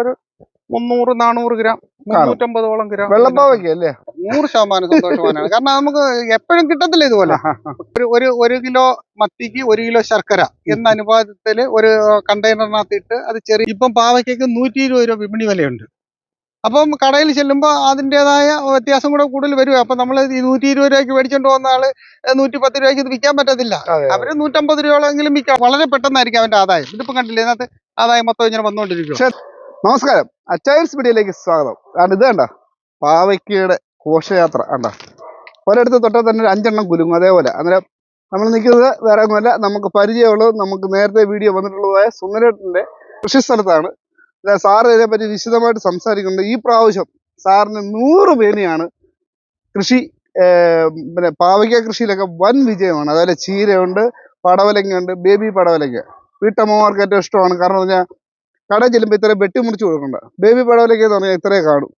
ഒരു മുന്നൂറ് നാനൂറ് ഗ്രാം മുന്നൂറ്റമ്പതോളം ഗ്രാം വെള്ളപ്പാവയ്ക്ക് അല്ലേ? നൂറ് ശതമാനം സന്തോഷവാനാണ്. കാരണം നമുക്ക് എപ്പോഴും കിട്ടത്തില്ല ഇതുപോലെ. ഒരു ഒരു ഒരു കിലോ മത്തിക്ക് ഒരു കിലോ ശർക്കര എന്ന അനുപാതത്തിൽ ഒരു കണ്ടെയ്നറിനകത്ത് ഇട്ട് അത് ചെറിയ ഇപ്പം പാവയ്ക്കൊക്കെ നൂറ്റി ഇരുപത് രൂപ വിപണി വിലയുണ്ട്. അപ്പം കടയിൽ ചെല്ലുമ്പോൾ അതിന്റെതായ വ്യത്യാസം കൂടെ കൂടുതൽ വരും. അപ്പം നമ്മൾ നൂറ്റി ഇരുപത് രൂപയ്ക്ക് മേടിച്ചോണ്ട് പോകുന്ന ആൾ നൂറ്റി പത്ത് രൂപയ്ക്ക് ഇത് വിൽക്കാൻ പറ്റത്തില്ല. അവർ അവർ നൂറ്റമ്പത് രൂപയോളെങ്കിലും വിൽക്കാം. വളരെ പെട്ടെന്നായിരിക്കും അവന്റെ ആദായം. ഇതിപ്പോ കണ്ടില്ലേ? ഇതിനകത്ത് ആദായം മൊത്തം ഇങ്ങനെ വന്നുകൊണ്ടിരിക്കും നമസ്കാരം. അച്ചൈൽസ് മീഡിയയിലേക്ക് സ്വാഗതം. കാരണം ഇത് കണ്ട? പാവയ്ക്കയുടെ ഘോഷയാത്ര കണ്ട? ഒരിടത്ത് തൊട്ടാൽ തന്നെ ഒരു അഞ്ചെണ്ണം കുലുങ്ങും. അതേപോലെ അന്നേരം നമ്മൾ നിൽക്കുന്നത് വേറെ ഒന്നുമല്ല നമുക്ക് പരിചയമുള്ളത് നമുക്ക് നേരത്തെ വീഡിയോ വന്നിട്ടുള്ളതായ സുന്ദരേട്ടന്റെ കൃഷി സ്ഥലത്താണ്. ഇതാ സാറ് ഇതിനെപ്പറ്റി വിശദമായിട്ട് സംസാരിക്കുന്നുണ്ട്. ഈ പ്രാവശ്യം സാറിന് നൂറ് പേനയാണ് കൃഷി പിന്നെ പാവയ്ക്ക കൃഷിയിലൊക്കെ വൻ വിജയമാണ്. അതുപോലെ ചീരയുണ്ട് പടവലങ്ങയുണ്ട് ബേബി പടവലങ്ങ. വീട്ടമ്മമാർക്ക് ഏറ്റവും ഇഷ്ടമാണ്. കാരണം പറഞ്ഞാൽ കടയിൽ ചെല്ലുമ്പോൾ വെട്ടി മുറിച്ച് കൊടുക്കണ്ട. ബേബി പടവലയ്ക്ക് എന്ന് പറഞ്ഞാൽ ഇത്രയേ കാണും.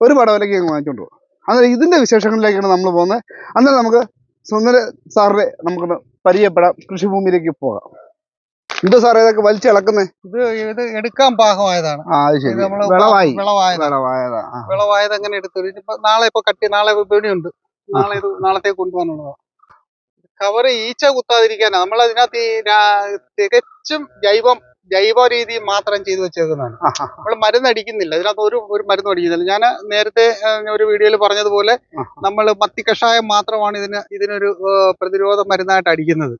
ഒരു പടവലയ്ക്ക് അങ്ങ് വാങ്ങിച്ചോണ്ട് പോകും അന്നേരം ഇതിന്റെ വിശേഷങ്ങളിലേക്കാണ് നമ്മൾ പോകുന്നത്. അന്നേരം നമുക്ക് സുന്ദര സാറിനെ നമുക്ക് പരിചയപ്പെടാം. കൃഷിഭൂമിയിലേക്ക് പോകാം. എന്താ സാറേ ഇതൊക്കെ വലിച്ചിളക്കുന്നേ ഇത് ഇത് എടുക്കാൻ പാകമായതാണ്. വിളവായി. വിളവായതാണ്. വിളവായതാ. അങ്ങനെ എടുത്തു? ഇനിയിപ്പോ നാളെ ഇപ്പൊ കട്ടി നാളെ പേടിയുണ്ട് നാളെ ഇത് നാളത്തേക്ക് കൊണ്ടുപോകാനുള്ളതാണ് കവറ് ഈച്ച കുത്താതിരിക്കാനാ. നമ്മൾ അതിനകത്ത് തികച്ചും ജൈവം ജൈവ രീതി മാത്രം ചെയ്തു വെച്ചേക്കുന്നതാണ്. നമ്മൾ മരുന്നടിക്കുന്നില്ല ഇതിനകത്ത് ഒരു ഒരു മരുന്നും അടിക്കുന്നില്ല. ഞാൻ നേരത്തെ ഒരു വീഡിയോയിൽ പറഞ്ഞതുപോലെ നമ്മൾ മത്തി കഷായം മാത്രമാണ് ഇതിന് ഇതിനൊരു പ്രതിരോധ മരുന്നായിട്ട് അടിക്കുന്നത്.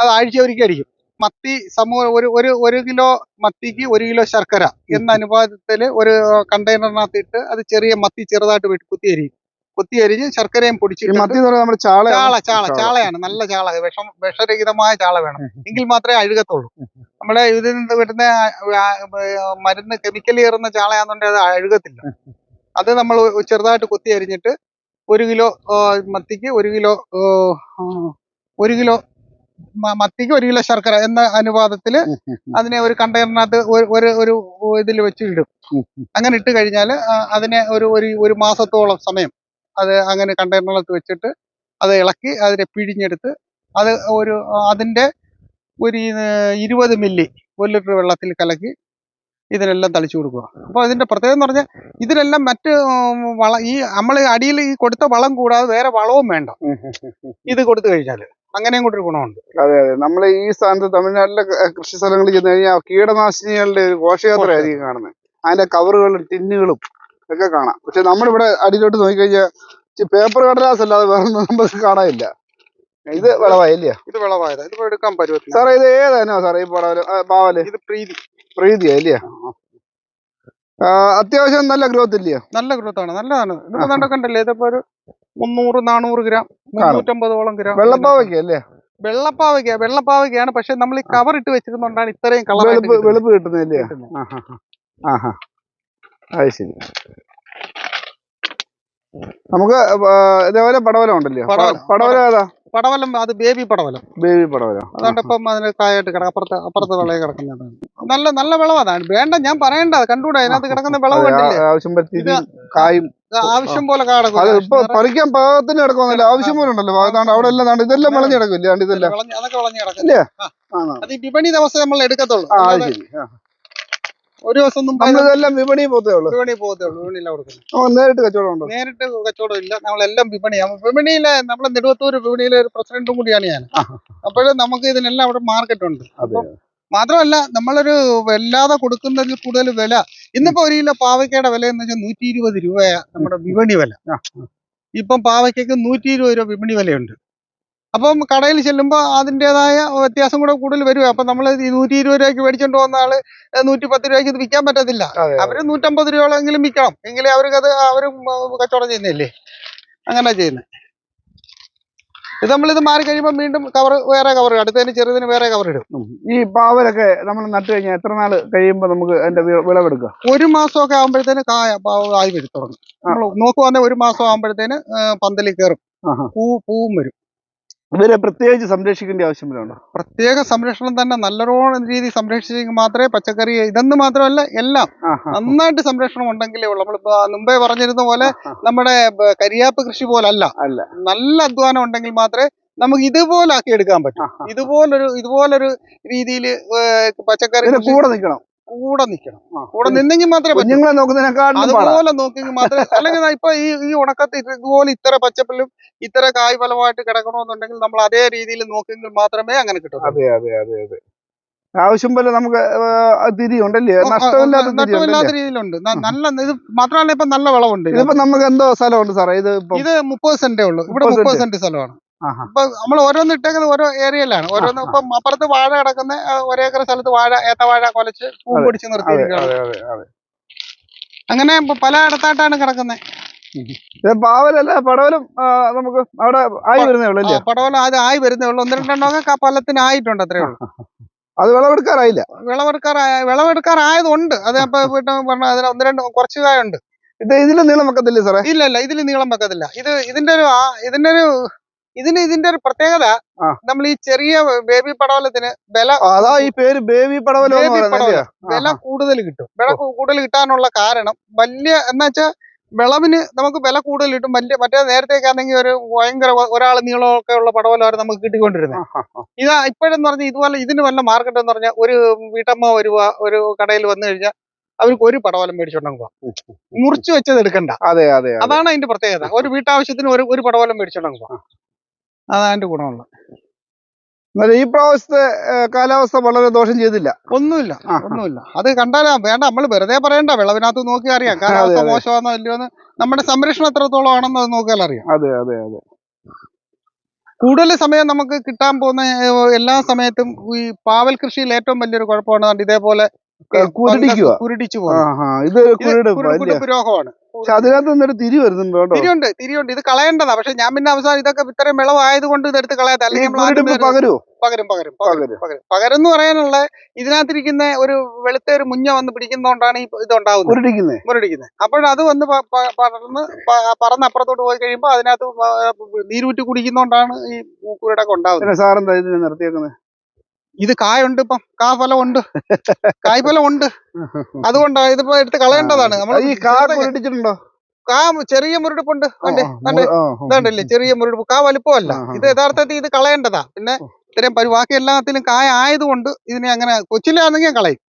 അത് ആഴ്ച ഒരിക്കൽ അടിക്കും. മത്തി സമൂഹ ഒരു ഒരു ഒരു കിലോ മത്തിക്ക് ഒരു കിലോ ശർക്കര എന്ന അനുപാതത്തിൽ ഒരു കണ്ടെയ്നറിനകത്ത് ഇട്ട് അത് ചെറിയ മത്തി ചെറുതായിട്ട് വെട്ടി കുത്തി അരിയും. കുത്തി അരിഞ്ഞ് ശർക്കരയും പൊടിച്ചിട്ട് മത്തി നമ്മുടെ ചാള ചാള ചാളയാണ്. നല്ല ചാള. വിഷം വിഷരഹിതമായ ചാള വേണം. എങ്കിൽ മാത്രമേ അഴുകത്തുള്ളൂ. നമ്മുടെ ഇതിൽ നിന്ന് വരുന്ന മരുന്ന് കെമിക്കൽ കയറുന്ന ചാളയാണെന്നുണ്ടെങ്കിൽ അത് അഴുകത്തില്ല. അത് നമ്മൾ ചെറുതായിട്ട് കൊത്തി അരിഞ്ഞിട്ട് ഒരു കിലോ മത്തിക്ക് ഒരു കിലോ ഒരു കിലോ മത്തിക്ക് ഒരു കിലോ ശർക്കര എന്ന അനുപാതത്തിൽ അതിനെ ഒരു കണ്ടെയ്നറിനകത്ത് ഒരു- ഒരു ഇതിൽ വെച്ച് ഇടും. അങ്ങനെ ഇട്ട് കഴിഞ്ഞാൽ അതിനെ ഒരു ഒരു ഒരു മാസത്തോളം സമയം അത് അങ്ങനെ കണ്ടെയ്നറിനകത്ത് വെച്ചിട്ട് അത് ഇളക്കി അതിനെ പിഴിഞ്ഞെടുത്ത് അത് ഒരു അതിന്റെ ഒരു ഇരുപത് മില്ലി ഒരു ലിറ്റർ വെള്ളത്തിൽ കലക്കി ഇതിനെല്ലാം തളിച്ചു കൊടുക്കുക. അപ്പോൾ അതിന്റെ പ്രത്യേകത എന്ന് പറഞ്ഞാൽ ഇതിനെല്ലാം മറ്റ് വള ഈ നമ്മൾ അടിയിൽ ഈ കൊടുത്ത വളം കൂടാതെ വേറെ വളവും വേണ്ട. ഇത് കൊടുത്തു കഴിഞ്ഞാൽ അങ്ങനെയും കൂടെ ഒരു ഗുണമുണ്ട്. അതെ അതെ. നമ്മൾ ഈ സ്ഥാനത്ത് തമിഴ്നാട്ടിലെ കൃഷി സ്ഥലങ്ങളിൽ ചെന്ന് കഴിഞ്ഞാൽ കീടനാശിനികളുടെ ഒരു ഘോഷയാത്ര ആയിരിക്കും കാണുന്നത്. അതിന്റെ കവറുകളും ടിന്നുകളും ഒക്കെ കാണാം. പക്ഷെ നമ്മളിവിടെ അടിയിലോട്ട് നോക്കിക്കഴിഞ്ഞാൽ പേപ്പർ കടലാസ് അല്ലാതെ വേറെ ഒന്നും നമുക്ക് കാണാനില്ല. ഇത് വിളവായില്ല? ഇത് വിളവായതാ. ഇത് എടുക്കാൻ പറ്റുമോ? സാറേ ഇത് ഏതാനോ സാറേ ഈ പടവൽ? പാവൽ? ഇത് പ്രീതി. പ്രീതിയാ അല്ലേ ആ, അത്യാവശ്യം നല്ല ഗ്രോത്ത് ഇല്ലയോ നല്ല ഗ്രോത്ത് ആണ് നല്ലതാണ് ഇതിപ്പോ കണ്ട കണ്ടല്ലേ? ഇതിപ്പോ ഒരു മുന്നൂറ് നാനൂറ് ഗ്രാം മുന്നൂറ്റമ്പതോളം ഗ്രാം. വെള്ളപ്പാവക്കല്ലേ അല്ലേ വെള്ളപ്പാവയ്ക്ക വെള്ളപ്പാവയ്ക്കാണ് പക്ഷെ നമ്മൾ ഈ കവർ ഇട്ട് വെച്ചിരുന്നോണ്ടാണ് ഇത്രയും കളർ വെളുപ്പ് കിട്ടുന്നില്ലേ ആഹാ അത് ശരി. നമുക്ക് ഇതേപോലെ പടവല ഉണ്ടല്ലോ. പടവലം ഏതാ? പടവലം അത് ബേബി പടവലം. ബേബി പടവലം. അതുകൊണ്ട് ഇപ്പം അതിന് കായായിട്ട് കിടക്കും അപ്പുറത്ത് അപ്പുറത്തെ വിളയെ കിടക്കുന്നതാണ് നല്ല നല്ല വിളവാണ് വേണ്ട ഞാൻ പറയണ്ട കണ്ടുകൂടെ അതിനകത്ത് കിടക്കുന്ന വിളവ് ആവശ്യം കായും. ആവശ്യം പോലെ ഇപ്പൊ പറിക്കാൻ പാകത്തിന് കിടക്കുന്നില്ല ആവശ്യം പോലെ ഉണ്ടല്ലോ. അതാണ് അവിടെ എല്ലാം ഇതെല്ലാം വിളഞ്ഞു കിടക്കില്ല ഇതെല്ലാം. അതൊക്കെ വിളഞ്ഞു കിടക്കും ആ. ആണോ? അത് വിപണി ദിവസം നമ്മൾ എടുക്കത്തുള്ളൂ ആ അത് അല്ലാതെ ശരി ആ. ഒരു ദിവസം ഒന്നും നമ്മളിതെല്ലാം വിപണി പോകത്തേ ഉള്ളൂ. വിപണി പോകത്തേ ഉള്ളൂ. വിപണിയില്ല കൊടുക്കുന്നത്. നേരിട്ട് കച്ചവടം ഉണ്ടോ? നേരിട്ട് കച്ചവടം ഇല്ല. നമ്മളെല്ലാം വിപണിയാണ് വിപണിയിലെ നമ്മളെ നെടുവത്തൂർ വിപണിയിലെ ഒരു പ്രസിഡന്റും കൂടിയാണ് ഞാൻ. അപ്പോഴും നമുക്ക് ഇതിനെല്ലാം അവിടെ മാർക്കറ്റ് ഉണ്ട്. മാത്രമല്ല നമ്മളൊരു വല്ലാതെ കൊടുക്കുന്നതിൽ കൂടുതൽ വില. ഇന്നിപ്പോ ഒരു കിലോ പാവയ്ക്കയുടെ വില എന്ന് വെച്ചാൽ നൂറ്റി ഇരുപത് രൂപയാ നമ്മുടെ വിപണി വില. ഇപ്പം പാവയ്ക്കൊക്കെ നൂറ്റി ഇരുപത് രൂപ വിപണി വിലയുണ്ട്. അപ്പം കടയിൽ ചെല്ലുമ്പോൾ അതിന്റെതായ വ്യത്യാസം കൂടെ കൂടുതൽ വരും. അപ്പം നമ്മൾ നൂറ്റി ഇരുപത് രൂപയ്ക്ക് മേടിച്ചോണ്ട് പോകുന്ന ആൾ നൂറ്റി പത്ത് രൂപയ്ക്ക് ഇത് വിൽക്കാൻ പറ്റത്തില്ല. അവർ അവർ നൂറ്റമ്പത് രൂപയോളെങ്കിലും വിൽക്കണം എങ്കിലേ അവർക്ക് അത് അവരും കച്ചവടം ചെയ്യുന്നില്ലേ? അങ്ങനെ ചെയ്യുന്നത് ഇത് നമ്മളിത് മാറി കഴിയുമ്പോൾ വീണ്ടും കവർ വേറെ കവർ അടുത്തതിന് ചെറുതിന് വേറെ കവർ ഇടും. ഈ പാവലൊക്കെ നമ്മൾ നട്ടു കഴിഞ്ഞാൽ എത്ര നാൾ കഴിയുമ്പോൾ നമുക്ക് അതിന്റെ വിളവെടുക്കുക വിളവെടുക്കാം? ഒരു മാസമൊക്കെ ആകുമ്പോഴത്തേന് കായ പാവ ആയി വരും തുടങ്ങും. നോക്കുവാന്നെ ഒരു മാസം ആകുമ്പോഴത്തേന് പന്തലിൽ കയറും. പൂ പൂവും വരും. ഇവരെ പ്രത്യേകിച്ച് സംരക്ഷിക്കേണ്ട ആവശ്യം വരുന്നുണ്ടോ പ്രത്യേക സംരക്ഷണം തന്നെ നല്ലോണം രീതി സംരക്ഷിച്ചെങ്കിൽ മാത്രമേ പച്ചക്കറി ഇതെന്ന് മാത്രമല്ല എല്ലാം നന്നായിട്ട് സംരക്ഷണം ഉണ്ടെങ്കിലേ ഉള്ളൂ. നമ്മളിപ്പോ മുമ്പേ പറഞ്ഞിരുന്ന പോലെ നമ്മുടെ കരിയാപ്പ് കൃഷി പോലല്ല. അല്ല. നല്ല അധ്വാനം ഉണ്ടെങ്കിൽ മാത്രമേ നമുക്ക് ഇതുപോലെ ആക്കി എടുക്കാൻ പറ്റും. ഇതുപോലൊരു ഇതുപോലൊരു രീതിയിൽ പച്ചക്കറി കൂടെ നിൽക്കണം. കൂടെ നിൽക്കണം. കൂടെ നിന്നെങ്കിൽ മാത്രമേ കുഞ്ഞുങ്ങളെ നോക്കുന്നതിനെക്കാളും അതുപോലെ നോക്കിയെങ്കിൽ മാത്രമേ അല്ലെങ്കിൽ ഇപ്പൊ ഈ ഈ ഉണക്കത്ത് ഇത് ഇതുപോലെ ഇത്ര പച്ചപ്പിലും ഇത്ര കായ് ഫലമായിട്ട് കിടക്കണമെന്നുണ്ടെങ്കിൽ നമ്മൾ അതേ രീതിയിൽ നോക്കിയെങ്കിൽ മാത്രമേ അങ്ങനെ കിട്ടൂ അതെ അതെ അതെ അതെ. ആവശ്യം പോലെ നമുക്ക് തിരിയുണ്ടല്ലേ? നഷ്ടമില്ലാത്ത രീതിയിലുണ്ട്. നല്ല ഇത് മാത്രമല്ല ഇപ്പൊ നല്ല വിളവുണ്ട്. ഇതിന്. ഇതിപ്പോ നമുക്ക് എന്തോ സ്ഥലമുണ്ട് സാറേ? ഇത് ഇത് മുപ്പത് സെന്റേ ഉള്ളൂ. ഇവിടെ 30 മുപ്പത് സെന്റ് സ്ഥലമാണ്. ഇപ്പൊ നമ്മൾ ഓരോന്ന് ഇട്ടേക്കുന്നത് ഓരോ ഏരിയയിലാണ്. ഓരോന്ന് ഇപ്പം അപ്പുറത്ത് വാഴ കിടക്കുന്ന ഒരേ ഒരേക്കർ സ്ഥലത്ത് വാഴ ഏത്തവാഴ കൊലച്ച് പൂ പിടിച്ച് നിർത്തിയിരിക്കുകയാണ്. അങ്ങനെ പല ഇടത്തായിട്ടാണ് കിടക്കുന്നത് പാവലല്ല പടവലും നമുക്ക് അവിടെ ആയി വരുന്നേ ഉള്ളൂ അല്ലേ? പടവലം അത് ആയി വരുന്നേ ഉള്ളൂ. ഒന്ന് രണ്ടെണ്ണമൊക്കെ പലത്തിനായിട്ടുണ്ട് അത്രേ ഉള്ളൂ. അത് വിളവെടുക്കാറായില്ല? വിളവെടുക്കാറായ വിളവെടുക്കാറായതുണ്ട്. അത് അപ്പൊ പറഞ്ഞ അതിന് ഒന്ന് രണ്ട് കുറച്ച് കായുണ്ട്. ഇത് ഇതിൽ നീളം വെക്കത്തില്ല സാറേ? ഇല്ല ഇല്ല ഇതിൽ നീളം വെക്കത്തില്ല. ഇത് ഇതിന്റെ ഒരു ഇതിന്റെ ഒരു ഇതിന് ഇതിന്റെ ഒരു പ്രത്യേകത നമ്മൾ ഈ ചെറിയ ബേബി പടവലത്തിന് വില അതാ ഈ പേര് ബേബി പടവലം? വില കൂടുതൽ കിട്ടും. വില കൂടുതൽ കിട്ടാനുള്ള കാരണം വലിയ എന്ന് വെച്ചാൽ വിളവിന് നമുക്ക് വില കൂടുതൽ കിട്ടും. വലിയ മറ്റേ നേരത്തേക്ക് ആണെങ്കിൽ ഒരു ഭയങ്കര ഒരാൾ നീളമൊക്കെ ഉള്ള പടവലമാണ് നമുക്ക് കിട്ടിക്കൊണ്ടിരുന്നത്. ഇതാ ഇപ്പോഴെന്ന് പറഞ്ഞാൽ ഇതുപോലെ ഇതിന് വല്ല മാർക്കറ്റ് എന്ന് പറഞ്ഞാൽ ഒരു വീട്ടമ്മ വരുക ഒരു കടയിൽ വന്നു കഴിഞ്ഞാൽ അവർക്ക് ഒരു പടവലം മേടിച്ചോണ്ടെങ്കിൽ പോവാം. മുറിച്ചു വെച്ചത് എടുക്കണ്ട. അതെ അതെ. അതാണ് അതിന്റെ പ്രത്യേകത. ഒരു വീട്ടാവശ്യത്തിന് ഒരു ഒരു പടവലം മേടിച്ചോണ്ടെങ്കിൽ പോവാം. അതാണ് അതിന്റെ ഗുണമുള്ളത്. എന്നാലും ഈ പ്രാവശ്യത്തെ കാലാവസ്ഥ വളരെ ദോഷം ചെയ്തില്ല. ഒന്നുമില്ല. ഒന്നുമില്ല. അത് കണ്ടാലാ വേണ്ട നമ്മൾ വെറുതെ പറയണ്ട. വിളവിനകത്ത് നോക്കി അറിയാം. കാലാവസ്ഥ. മോശമാണോ ഇല്ലയോ എന്ന് നമ്മുടെ സംരക്ഷണം എത്രത്തോളം ആണെന്ന് അത് നോക്കിയാൽ അറിയാം. അതെ അതെ അതെ. കൂടുതൽ സമയം നമുക്ക് കിട്ടാൻ പോകുന്ന എല്ലാ സമയത്തും ഈ പാവൽ കൃഷിയിൽ ഏറ്റവും വലിയൊരു കുഴപ്പമാണ്. ഇതേപോലെ കുരുടിക്കുക. കുരുടിച്ചു ഇത് കുരുട് കുരു- അല്ലേ? കുരുപ്പ് രോഗമാണ് പക്ഷെ അതിനകത്ത് നിന്നൊരു തിരി വരുന്നുണ്ടോ? തിരിയുണ്ട് തിരിയുണ്ട്. ഇത് കളയേണ്ടതാ. പക്ഷെ ഞാൻ പിന്നെ അവസാനം ഇതൊക്കെ ഇത്രയും വിളവായത് കൊണ്ട് ഇതെടുത്ത് കളയാത്ത. അല്ലെങ്കിൽ കുരുടിപ്പ് പകരും? പകരും പകരും പകരും പകരും? പകരം. എന്ന് പറയാനുള്ള ഇതിനകത്തിരിക്കുന്ന ഒരു വെളുത്ത ഒരു മുഞ്ഞ വന്ന് പിടിക്കുന്നതുകൊണ്ടാണ് ഈ ഇത് ഉണ്ടാവുന്നത് കുരുടിക്കുന്നേ. മുരടിക്കുന്നത് അപ്പോഴത് വന്ന് പ- പ- പടർന്ന് പറന്ന് അപ്പുറത്തോട്ട് പോയി കഴിയുമ്പോൾ അതിനകത്ത് നീരൂറ്റി കുടിക്കുന്നോണ്ടാണ് ഈ കുരുടൊക്കെ ഉണ്ടാവുന്നത്. സാറെന്താ ഇതിനെ നിർത്തിയേക്കുന്നത് ഇത് കായുണ്ട് ഇപ്പം. കാ ഫലം ഉണ്ട്. കായ്ഫലം ഉണ്ട്. അതുകൊണ്ടാണ് ഇതിപ്പോ എടുത്ത് കളയേണ്ടതാണ്. നമ്മൾ ഈ കാ കുരുടിച്ചിട്ടുണ്ടോ കാ ചെറിയ മുരടിപ്പുണ്ട്. കണ്ടേ? കണ്ടേ. ഇതാണ്ടല്ലേ? ചെറിയ മുരടിപ്പ്. കാ വലുപ്പമല്ല. ഇത് യഥാർത്ഥത്തിൽ ഇത് കളയേണ്ടതാ. പിന്നെ ഇത്രയും ബാക്കി എല്ലാത്തിലും കായ ആയതുകൊണ്ട് ഇതിനെ അങ്ങനെ കൊച്ചിലാണെങ്കിൽ കളയും.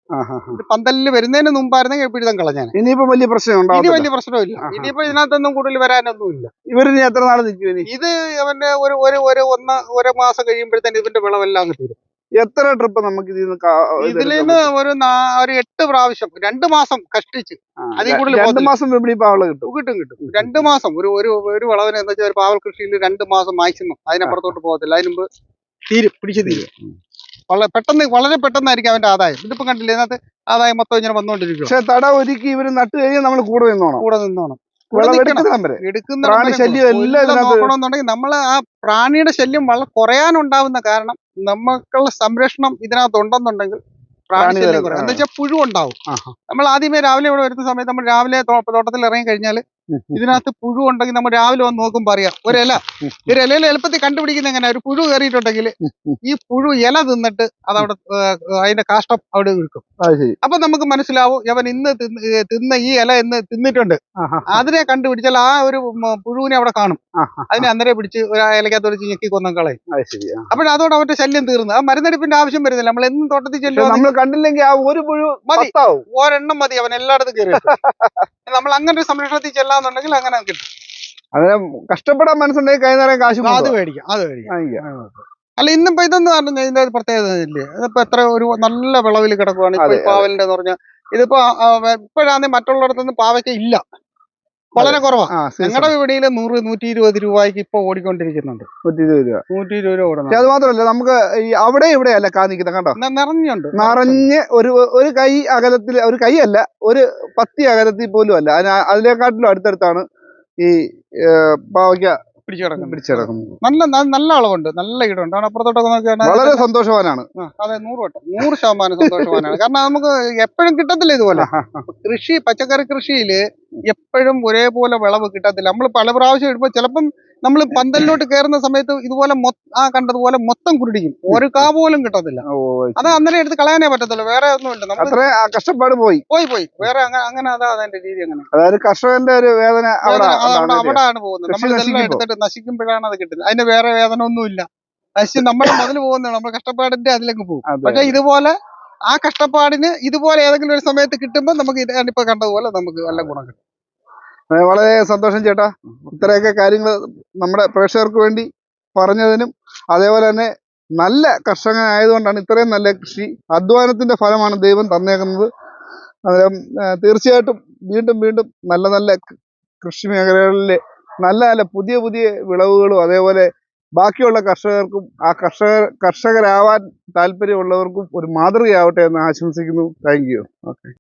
പന്തലിൽ വരുന്നതിന് മുമ്പായിരുന്നെങ്കിൽ പിഴുതം കളഞ്ഞാൽ ഇനിയിപ്പോ വലിയ പ്രശ്നം ഇനി വലിയ പ്രശ്നമില്ല. ഇനിയിപ്പോ ഇതിനകത്തൊന്നും കൂടുതൽ വരാനൊന്നുമില്ല. ഇവർ എത്ര നാൾ നിൽക്കും ഇത് അവന്റെ ഒരു ഒരു ഒരു ഒന്ന് ഒരു മാസം കഴിയുമ്പോഴത്തേന് ഇതിന്റെ വിളവെല്ലാം തീരും. എത്ര ട്രിപ്പ് നമുക്ക് ഇതിൽ നിന്ന് ഒരു ഒരു എട്ട് പ്രാവശ്യം രണ്ടു മാസം കഷ്ടിച്ച്. അതിൽ കൂടുതൽ രണ്ട്. മാസം വിപണി പാവള കിട്ടും. കിട്ടും കിട്ടും. രണ്ട് മാസം ഒരു ഒരു ഒരു വളവിന് എന്താ വെച്ചാൽ ഒരു പാവൽ കൃഷിയിൽ രണ്ട് മാസം മാക്സിമം. അതിനപ്പുറത്തോട്ട് പോകത്തില്ല. അതിന് മുമ്പ് തീരും പിടിച്ച് തീരും. വളരെ പെട്ടെന്ന് വളരെ പെട്ടെന്നായിരിക്കും അവന്റെ ആദായം. ഇതിപ്പോ കണ്ടില്ലേ ഇതിനകത്ത് ആദായം മൊത്തം ഇങ്ങനെ വന്നുകൊണ്ടിരിക്കും പക്ഷെ തട ഒരുക്കി ഇവർ നട്ട് കഴിഞ്ഞാൽ നമ്മൾ കൂടെ നിന്നോണം. കൂടെ നിന്നോണം. പ്രാണി ശല്യം എല്ലാം നോക്കണമെന്നുണ്ടെങ്കിൽ നമ്മൾ ആ പ്രാണിയുടെ ശല്യം വളരെ കുറയാനുണ്ടാവുന്ന കാരണം നമ്മൾക്കുള്ള സംരക്ഷണം ഇതിനകത്ത് ഉണ്ടെന്നുണ്ടെങ്കിൽ പ്രാണി എന്താ ശല്യം. കുറയും. എന്ന് വെച്ചാൽ പുഴു ഉണ്ടാവും. നമ്മൾ ആദ്യമേ രാവിലെ ഇവിടെ വരുന്ന സമയത്ത് നമ്മൾ രാവിലെ തോട്ടത്തിൽ ഇറങ്ങി കഴിഞ്ഞാൽ ഇതിനകത്ത് പുഴു ഉണ്ടെങ്കിൽ നമ്മൾ രാവിലെ വന്ന് നോക്കുമ്പോൾ അറിയാം. ഒരു ഇല. ഒരു ഇലയിൽ എളുപ്പത്തിൽ കണ്ടുപിടിക്കുന്ന എങ്ങനെ ഒരു പുഴു കയറിയിട്ടുണ്ടെങ്കിൽ ഈ പുഴു ഇല തിന്നിട്ട് അതവിടെ അതിന്റെ കാഷ്ടം അവിടെ വിൽക്കും. അപ്പൊ നമുക്ക് മനസ്സിലാവും അവൻ ഇന്ന് തിന്ന് ഈ ഇല ഇന്ന് തിന്നിട്ടുണ്ട്. അതിനെ കണ്ടുപിടിച്ചാൽ ആ ഒരു പുഴുവിനെ അവിടെ കാണും. അതിനെ അന്നേരം പിടിച്ച് ഒരു ഇലക്കകത്ത് ഒരു ഞെക്കി കൊന്നും കളയും. അപ്പോഴതോടെ അവന്റെ ശല്യം തീർന്നു. ആ മരുന്നെടുപ്പിന്റെ ആവശ്യം വരുന്നില്ല. നമ്മൾ എന്നും തോട്ടത്തിൽ ചെല്ലും നമ്മൾ കണ്ടില്ലെങ്കിൽ ആ ഒരു പുഴു മതി. ഒരെണ്ണം മതി അവൻ എല്ലായിടത്തും കയറി നമ്മൾ അങ്ങനെ ഒരു സംരക്ഷണത്തിൽ ചെല്ലാന്നുണ്ടെങ്കിൽ അങ്ങനെ കിട്ടും. അങ്ങനെ കഷ്ടപ്പെടാൻ മനസ്സുണ്ടെങ്കിൽ കൈ നിറയെ കാശ് അത്. മേടിക്കാം അത് മേടിക്കാം. അല്ല ഇന്നിപ്പോ ഇതെന്ന് പറഞ്ഞു ഇതിന്റെ പ്രത്യേകത ഇല്ലേ? ഇതിപ്പോ എത്ര ഒരു നല്ല വിളവിൽ കിടക്കുവാണ്. ഇപ്പൊ പാവലിന്റെ എന്ന് പറഞ്ഞാൽ ഇതിപ്പോ ഇപ്പോഴാണെങ്കിൽ മറ്റുള്ളിടത്തൊന്നും പാവയ്ക്ക ഇല്ല. വളരെ കുറവാ. ആ season. ഞങ്ങളുടെ വിപണിയിൽ നൂറ് നൂറ്റി ഇരുപത് രൂപയ്ക്ക് ഇപ്പൊ ഓടിക്കൊണ്ടിരിക്കുന്നുണ്ട്. നൂറ്റി ഇരുപത് രൂപ. നൂറ്റി ഇരുപത് രൂപ പക്ഷെ അത് മാത്രമല്ല നമുക്ക് ഈ അവിടെ ഇവിടെ അല്ല കാ നിൽക്കുന്നത് കണ്ടോ? നിറഞ്ഞുണ്ട്. നിറഞ്ഞ് ഒരു ഒരു കൈ അകലത്തിൽ ഒരു കൈ അല്ല ഒരു പത്തി അകലത്തിൽ പോലും അല്ല. അതിനെക്കാട്ടിലും അടുത്തടുത്താണ് ഈ പാവയ്ക്ക പിടിച്ചു കിടക്കുന്നത് നല്ല നല്ല അളവുണ്ട്. നല്ല അവിടെ അപ്പുറത്തോട്ടൊക്കെ നോക്കിയാൽ വളരെ സന്തോഷവാനാണ്. അതെ നൂറ് വട്ടം. നൂറ് ശതമാനം സന്തോഷവാനാണ്. കാരണം നമുക്ക് എപ്പോഴും കിട്ടത്തില്ല ഇതുപോലെ. കൃഷി പച്ചക്കറി കൃഷിയിൽ എപ്പോഴും ഒരേപോലെ വിളവ് കിട്ടത്തില്ല. നമ്മൾ പല പ്രാവശ്യം ഇടുമ്പോൾ ചിലപ്പം നമ്മൾ പന്തലിലോട്ട് കയറുന്ന സമയത്ത് ഇതുപോലെ ആ കണ്ടതുപോലെ മൊത്തം കുരുടിക്കും. ഒരു കാ പോലും കിട്ടത്തില്ല. അത് അന്നേരം എടുത്ത് കളയാനേ പറ്റത്തുള്ളൂ. വേറെ ഒന്നുമില്ല. നമ്മൾ കഷ്ടപ്പാട് പോയി. പോയി പോയി. വേറെ അങ്ങനെ അതാ അതിന്റെ രീതി അങ്ങനെ. അതായത് കർഷകന്റെ ഒരു വേദന അവിടെ വേദന അത് അവിടെ ഉണ്ടാവുന്നില്ലേ? അവിടാണ് പോകുന്നത്. നമ്മൾ ഇതെല്ലാം എടുത്തിട്ട് നശിക്കുമ്പോഴാണ് അത് കിട്ടുന്നത്. അതിന് വേറെ വേദന ഒന്നുമില്ല നശിച്ച് നമ്മുടെ മുതൽ പോകുന്നതാണ്. നമ്മൾ കഷ്ടപ്പാടിന്റെ അതിലേക്ക് പോകും. പക്ഷെ ഇതുപോലെ ആ കഷ്ടപ്പാടിന് ഇതുപോലെ ഏതെങ്കിലും ഒരു സമയത്ത് കിട്ടുമ്പോൾ നമുക്ക് ഇപ്പൊ കണ്ടതുപോലെ നമുക്ക് നല്ല ഗുണം കിട്ടും. വളരെ സന്തോഷം ചേട്ടാ. ഇത്രയൊക്കെ കാര്യങ്ങൾ നമ്മുടെ പ്രേക്ഷകർക്ക് വേണ്ടി പറഞ്ഞതിനും അതേപോലെ തന്നെ നല്ല കർഷകനായതുകൊണ്ടാണ് ഇത്രയും നല്ല കൃഷി അധ്വാനത്തിന്റെ ഫലമാണ് ദൈവം തന്നേക്കുന്നത്. തീർച്ചയായിട്ടും വീണ്ടും വീണ്ടും നല്ല നല്ല കൃഷി മേഖലകളിലെ നല്ല നല്ല പുതിയ പുതിയ വിളവുകളും അതേപോലെ ബാക്കിയുള്ള കർഷകർക്കും ആ കർഷകർ കർഷകരാവാൻ താല്പര്യമുള്ളവർക്കും ഒരു മാതൃകയാവട്ടെ എന്ന് ആശംസിക്കുന്നു. Thank you. ഓക്കെ.